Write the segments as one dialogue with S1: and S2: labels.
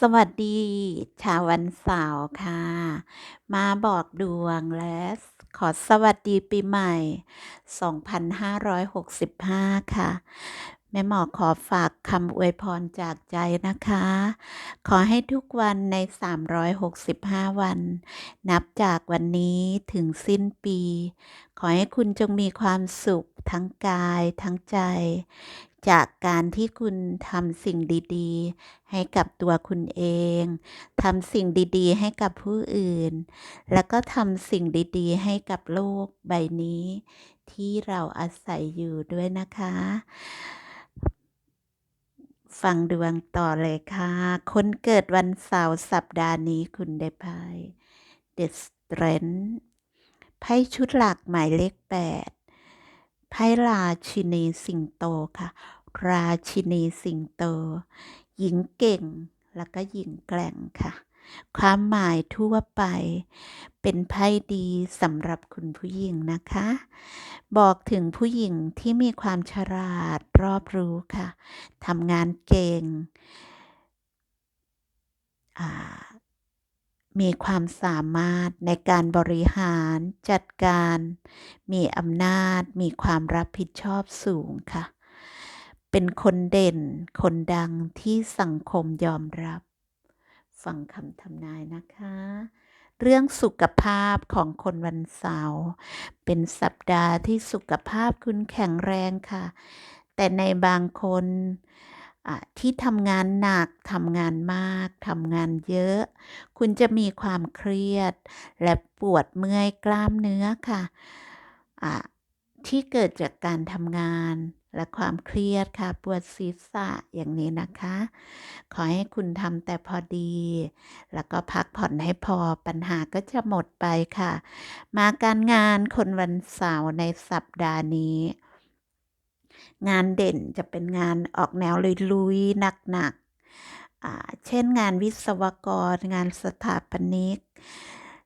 S1: สวัสดีชาววันเสาร์ค่ะ มาบอกดวงและขอสวัสดีปีใหม่ 2565 ค่ะ แม่หมอขอฝากคำอวยพรจากใจนะคะ ขอให้ทุกวันใน 365 วัน นับจากวันนี้ถึงสิ้นปี ขอให้คุณจงมีความสุขทั้งกายทั้งใจ จากการที่คุณทำสิ่งดีๆ ให้กับตัวคุณเอง ทำสิ่งดีๆ ให้กับผู้อื่น แล้วก็ทำสิ่งดีๆ ให้กับโลกใบนี้ ที่เราอาศัยอยู่ด้วยนะคะ ฟังดวงต่อเลยค่ะ คนเกิดวันเสาร์สัปดาห์นี้คุณได้ไพ่ The Strength ไพ่ชุดหลักหมายเลข8ไพ่ราชินีสิงโตค่ะ ราชินีสิงโต หญิงเก่งแล้วก็หญิงแกร่งค่ะ ความหมายทั่วไป เป็นไพ่ดีสำหรับคุณผู้หญิงนะคะ บอกถึงผู้หญิงที่มีความฉลาดรอบรู้ค่ะทำงานเก่ง มีความสามารถในการบริหารจัดการ มีอำนาจ มีความรับผิดชอบสูงค่ะ เป็นคนเด่น คนดังที่สังคมยอมรับ ฟังคำทำนายนะคะ เรื่องสุขภาพของคนวันเสาร์เป็นสัปดาห์ที่สุขภาพคุณแข็งแรงค่ะ แต่ในบางคนที่ทำงานหนัก ทำงานมาก ทำงานเยอะ คุณจะมีความเครียด และปวดเมื่อยกล้ามเนื้อค่ะะที่เกิดจากการทำงาน และความเครียดค่ะ ปวดศีรษะอย่างนี้นะคะ ขอให้คุณทำแต่พอดี แล้วก็พักผ่อนให้พอปัญหาก็จะหมดไปค่ะ มาการงานคนวันเสาร์ในสัปดาห์นี้ งานเด่นจะเป็นงานออกแนวลุยๆหนักๆเช่นงานวิศวกรงานสถาปนิก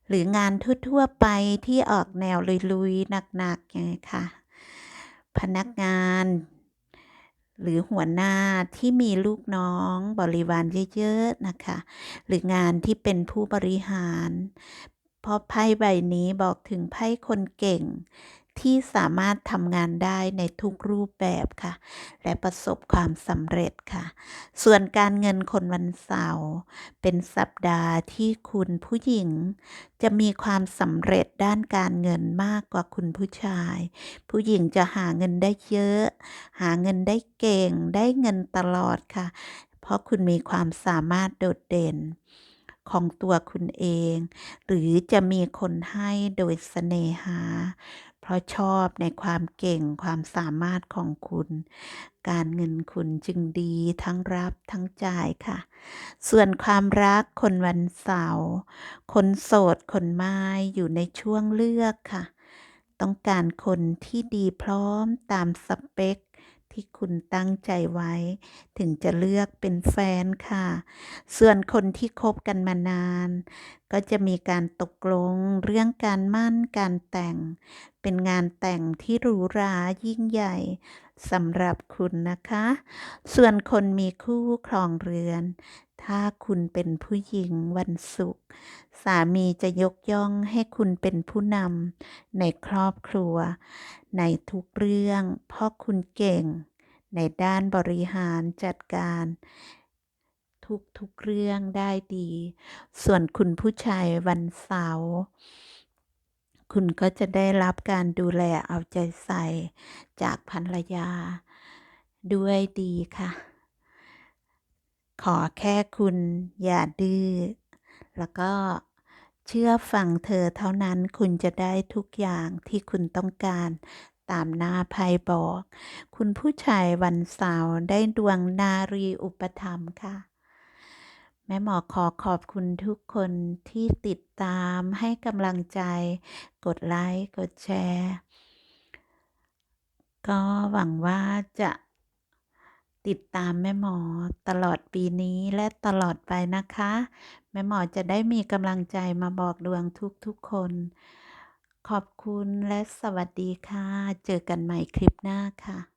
S1: หรืองานทั่วๆไปที่ออกแนวลุยๆหนักๆอย่างนี้ค่ะ พนักงาน หรือหัวหน้าที่มีลูกน้องบริวารเยอะๆนะคะ หรืองานที่เป็นผู้บริหาร เพราะไพ่ใบนี้บอกถึงไพ่คนเก่ง ที่สามารถทำงานได้ในทุกรูปแบบค่ะ และประสบความสำเร็จค่ะ ส่วนการเงินคนวันเสาร์เป็นสัปดาห์ที่คุณผู้หญิง จะมีความสำเร็จด้านการเงินมากกว่าคุณผู้ชาย ผู้หญิงจะหาเงินได้เยอะ หาเงินได้เก่งได้เงินตลอดค่ะ เพราะคุณมีความสามารถโดดเด่น ของตัวคุณเอง หรือจะมีคนให้โดยเสน่หา เพราะชอบในความเก่งความสามารถของคุณ การเงินคุณจึงดีทั้งรับทั้งจ่ายค่ะ ส่วนความรักคนวันเสาร์คนโสดคนไม้อยู่ในช่วงเลือกค่ะ ต้องการคนที่ดีพร้อมตามสเปค ที่คุณตั้งใจไว้ ถึงจะเลือกเป็นแฟนค่ะ ส่วนคนที่คบกันมานาน ก็จะมีการตกลงเรื่องการมั่นการแต่ง เป็นงานแต่งที่หรูหรายิ่งใหญ่ สำหรับคุณนะคะ ส่วนคนมีคู่ครองเรือน ถ้าคุณเป็นผู้หญิงวันศุกร์สามีจะยกย่องให้คุณเป็นผู้นำในครอบครัว ในทุกเรื่องเพราะคุณเก่ง ในด้านบริหารจัดการทุกทุกเรื่องได้ดี ส่วนคุณผู้ชายวันเสาร์ คุณก็จะได้รับการดูแลเอาใจใส่จากภรรยา ด้วยดีค่ะ ขอแค่คุณอย่าดื้อแล้วก็เชื่อฟังเธอเท่านั้นคุณจะได้ทุกอย่างที่คุณต้องการตามหน้าไพ่บอก คุณผู้ชายวันเสาร์ได้ดวงนารีอุปธรรมค่ะ ม่หมอขอขอบคุณทุกคนที่ติดตามให้กำลังใจ กดไลค์ กดแชร์ ก็หวังว่าจะติดตามแม่หมอตลอดปีนี้และตลอดไปนะคะ แม่หมอจะได้มีกำลังใจมาบอกดวงทุกๆคน ขอบคุณและสวัสดีค่ะ เจอกันใหม่คลิปหน้าค่ะ